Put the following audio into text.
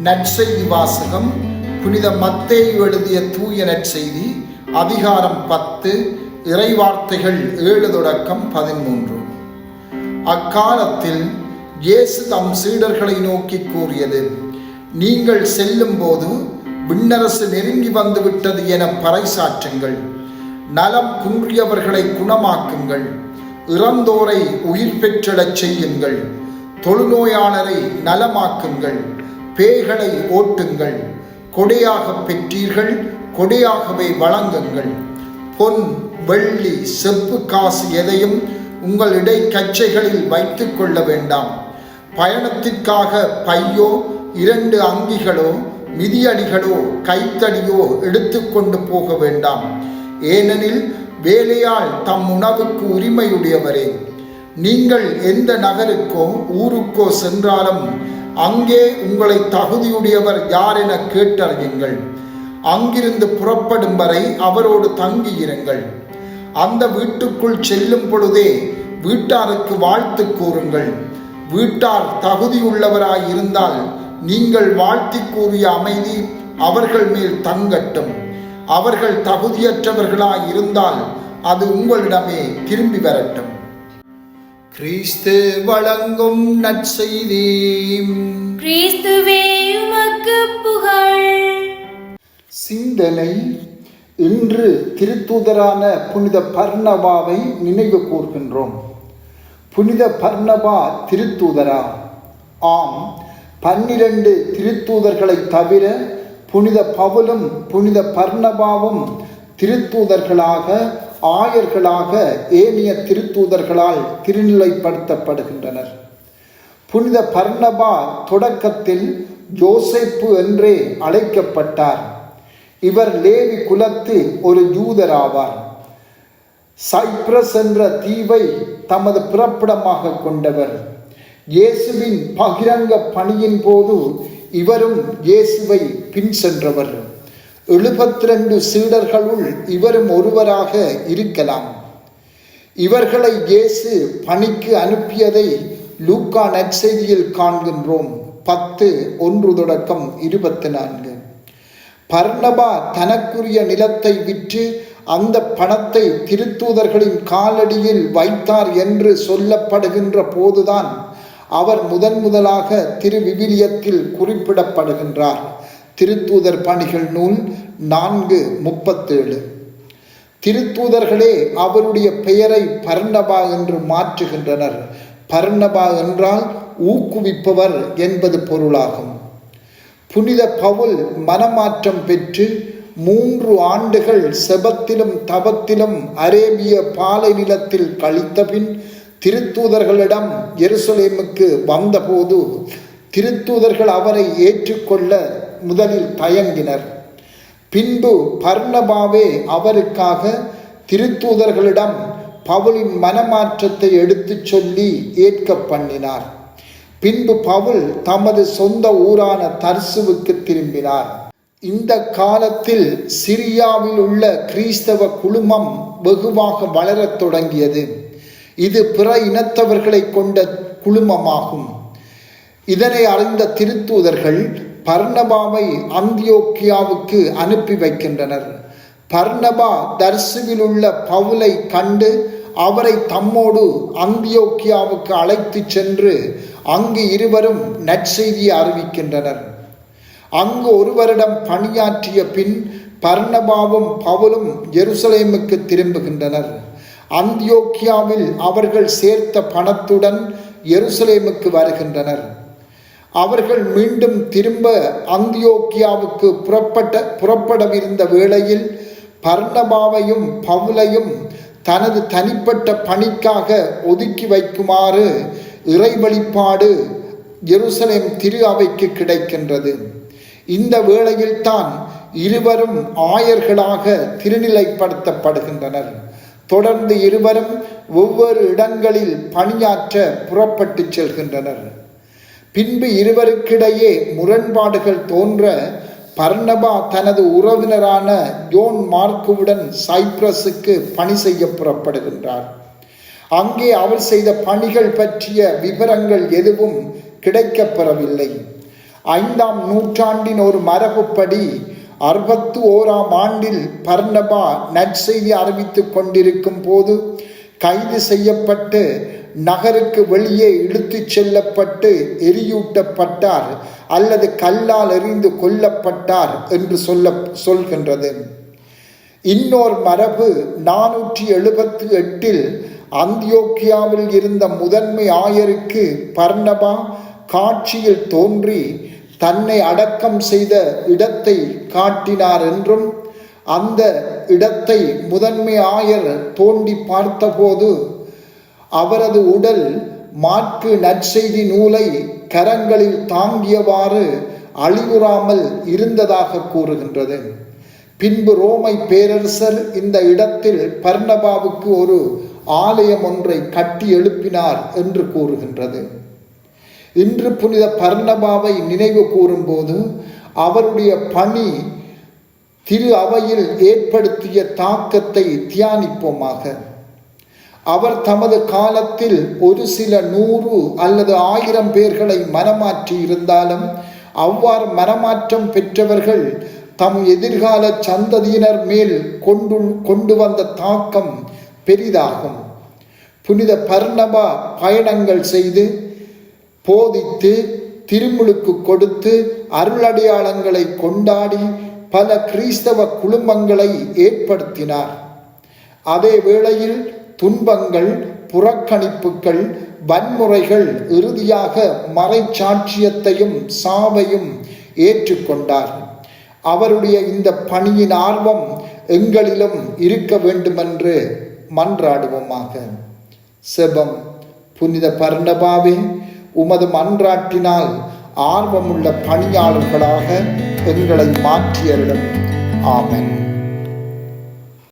நற்செய்தி வாசகம் புனித மத்தேயு எழுதிய தூய நற்செய்தி அதிகாரம் பத்து இறைவார்த்தைகள் ஏழு தொடக்கம் பதிமூன்று அக்காலத்தில் இயேசு தம் சீடர்களை நோக்கி கூறியது நீங்கள் செல்லும்போது விண்ணரசு நெருங்கி வந்துவிட்டது என பறைசாற்றுங்கள். நலம் குன்றியவர்களை குணமாக்குங்கள். இறந்தோரை உயிர் பெற்றிடச் செய்யுங்கள். தொழுநோயாளரை நலமாக்குங்கள். பேய்களை ஓட்டுங்கள். கொடையாக பெற்றீர்கள் கொடையாகவே வழங்குங்கள். பொன் வெள்ளி செப்பு காசு எதையும் உங்கள் இடைக்கச்சைகளில் வைத்து கொள்ள வேண்டாம். பயணத்திற்காக பையோ இரண்டு அங்கிகளோ மிதியடிகளோ கைத்தடியோ எடுத்துக்கொண்டு போக வேண்டாம். ஏனெனில் வேலையால் தம் உணவுக்கு உரிமையுடையவரே. நீங்கள் எந்த நகருக்கோ ஊருக்கோ சென்றாலும் அங்கே உங்களை தகுதியுடையவர் யார் என கேட்டறியுங்கள். அங்கிருந்து புறப்படும் வரை அவரோடு தங்கியிருங்கள். அந்த வீட்டுக்குள் செல்லும் பொழுதே வீட்டாருக்கு வாழ்த்து கூறுங்கள். வீட்டார் தகுதியுள்ளவராய் இருந்தால் நீங்கள் வாழ்த்தி கூறிய அமைதி அவர்கள் மேல் தங்கட்டும். அவர்கள் தகுதியற்றவர்களாய் இருந்தால் அது உங்களிடமே திரும்பி வரட்டும். கிறிஸ்து வழங்கும் நற்செய்தி கிறிஸ்துவே உமக்கு புகழ். சிந்தனை இன்று திருத்தூதரான புனித பர்ணபாவை நினைவு கூர்கின்றோம். புனித பர்ணபா திருத்தூதரா? ஆம் பன்னிரண்டு திருத்தூதர்களை தவிர புனித பவுலும் புனித பர்ணபாவும் திருத்தூதர்களாக ஆயர்களாக ஏனைய திருத்தூதர்களால் திருநிலைப்படுத்தப்படுகின்றனர். புனித பர்ணபா தொடக்கத்தில் ஜோசைப்பு என்றே அழைக்கப்பட்டார். இவர் லேவி குலத்து ஒரு ஜூதராவார் சைப்ரஸ் என்ற தீவை தமது பிறப்பிடமாக கொண்டவர். இயேசுவின் பகிரங்க பணியின் போது இவரும் இயேசுவை பின் சென்றவர் எழுபத்தி ரெண்டு சீடர்களுள் இவரும் ஒருவராக இருக்கலாம். இவர்களை இயேசு பணிக்கு அனுப்பியதை லூக்கா நற்செய்தியில் காண்கின்றோம். பத்து ஒன்று தொடக்கம் இருபத்தி நான்கு பர்ணபா தனக்குரிய நிலத்தை விற்று அந்த பணத்தை திருத்தூதர்களின் காலடியில் வைத்தார் என்று சொல்லப்படுகின்ற போதுதான் அவர் முதன் முதலாக திருவிவிலியத்தில் குறிப்பிடப்படுகின்றார். திருத்தூதர் பணிகள் நூல் நான்கு முப்பத்தேழு. திருத்தூதர்களே அவருடைய பெயரை பர்ணபா என்று மாற்றுகின்றனர். பர்ணபா என்றால் ஊக்குவிப்பவர் என்பது பொருளாகும். புனித பவுல் மனமாற்றம் பெற்று மூன்று ஆண்டுகள் செபத்திலும் தபத்திலும் அரேபிய பாலை நிலத்தில் கழித்தபின் திருத்தூதர்களிடம் எருசலேமுக்கு வந்தபோது திருத்தூதர்கள் அவரை ஏற்றுக்கொள்ள முதலில் தயங்கினர். பின்பு பர்ணபாவே அவருக்காக திருத்தூதர்களிடம் பவுலின் மனமாற்றத்தை எடுத்துச் சொல்லி ஏற்க பண்ணினார். பின்பு பவுல் தமது சொந்த ஊரான தர்சுவுக்கு திரும்பினார். இந்த காலத்தில் சிரியாவில் உள்ள கிறிஸ்தவ குழுமம் வெகுவாக வளரத் தொடங்கியது. இது பிற இனத்தவர்களை கொண்ட குழுமமாகும். இதனை அறிந்த திருத்தூதர்கள் பர்ணபாவை அந்தியோக்கியாவுக்கு அனுப்பி வைக்கின்றனர். பர்ணபா தர்சுவில் உள்ள பவுலை கண்டு அவரை தம்மோடு அந்தியோக்கியாவுக்கு அழைத்து சென்று அங்கு இருவரும் நற்செய்தியை அறிவிக்கின்றனர். அங்கு ஒருவரிடம் பணியாற்றிய பின் பர்ணபாவும் பவுலும் எருசலேமுக்கு திரும்புகின்றனர். அந்தியோக்கியாவில் அவர்கள் சேர்த்த பணத்துடன் எருசலேமுக்கு வருகின்றனர். அவர்கள் மீண்டும் திரும்ப அந்தியோக்கியாவுக்கு புறப்பட்ட புறப்படவிருந்த வேளையில் பர்ணபாவையும் பவுலையும் தனது தனிப்பட்ட பணிக்காக ஒதுக்கி வைக்குமாறு இறை வழிபாடு எருசலேம் திரு அவைக்கு கிடைக்கின்றது. இந்த வேளையில்தான் இருவரும் ஆயர்களாக திருநிலைப்படுத்தப்படுகின்றனர். தொடர்ந்து இருவரும் ஒவ்வொரு இடங்களில் பணியாற்ற புறப்பட்டு செல்கின்றனர். பின்பு இருவருக்கிடையே முரண்பாடுகள் தோன்ற பர்ணபா தனது உறவினரான ஜோன் மார்க்குவுடன் சைப்ரஸுக்கு பணி செய்ய புறப்படுகின்றார். அங்கே அவர் செய்த பணிகள் பற்றிய விவரங்கள் எதுவும் கிடைக்கப்பெறவில்லை ஐந்தாம் நூற்றாண்டின் ஒரு மரபுப்படி அறுபத்து ஓராம் ஆண்டில் பர்ணபா நற்செய்தி அறிவித்துக் கொண்டிருக்கும் போது கைது செய்யப்பட்டு நகருக்கு வெளியே இழுத்துச் செல்லப்பட்டு எரியூட்டப்பட்டார் அல்லது கல்லால் எறிந்து கொல்லப்பட்டார் என்று சொல்ல சொல்கின்றது. இன்னொரு மரபு நானூற்றி எழுபத்தி எட்டில் அந்தியோக்கியாவில் இருந்த முதன்மை ஆயருக்கு பர்ணபா காட்சியில் தோன்றி தன்னை அடக்கம் செய்த இடத்தை காட்டினார் என்றும் அந்த இடத்தை முதன்மை ஆயர் தோண்டி பார்த்தபோது அவரது உடல் மாற்கு நற்செய்தி நூலை கரங்களில் தாங்கியவாறு அழிவுறாமல் இருந்ததாக கூறுகின்றது. பின்பு ரோமை பேரரசர் இந்த இடத்தில் பர்ணபாவுக்கு ஒரு ஆலயம் ஒன்றை கட்டி எழுப்பினார் என்று கூறுகின்றது. இன்று புனித பர்ணபாவை நினைவு கூறும்போது அவருடைய பணி திரு அவையில் ஏற்படுத்திய தாக்கத்தை தியானிப்போமாக. அவர் தமது காலத்தில் ஒரு சில நூறு அல்லது ஆயிரம் பேர்களை மனமாற்றி இருந்தாலும் அவ்வாறு மனமாற்றம் பெற்றவர்கள் தம் எதிர்கால சந்ததியினர் மேல் கொண்டு கொண்டு வந்த தாக்கம் பெரிதாகும். புனித பர்ணபா பயணங்கள் செய்து போதித்து திருமுழுக்கு கொடுத்து அருளடையாளங்களை கொண்டாடி பல கிறிஸ்தவ குழுமங்களை ஏற்படுத்தினார். அதே வேளையில் துன்பங்கள் புறக்கணிப்புகள் வன்முறைகள் இறுதியாக மறைச்சாட்சியத்தையும் சாவையும் ஏற்றுக்கொண்டார். அவருடைய இந்த பணியின் ஆர்வம் எங்களிலும் இருக்க வேண்டுமென்று மன்றாடுவோமாக. செபம் புனித பர்ணபாவே உமது மன்றாட்டினால் ஆர்வமுள்ள பணியாளர்களாக எங்களை மாற்றியருடன் ஆமன்.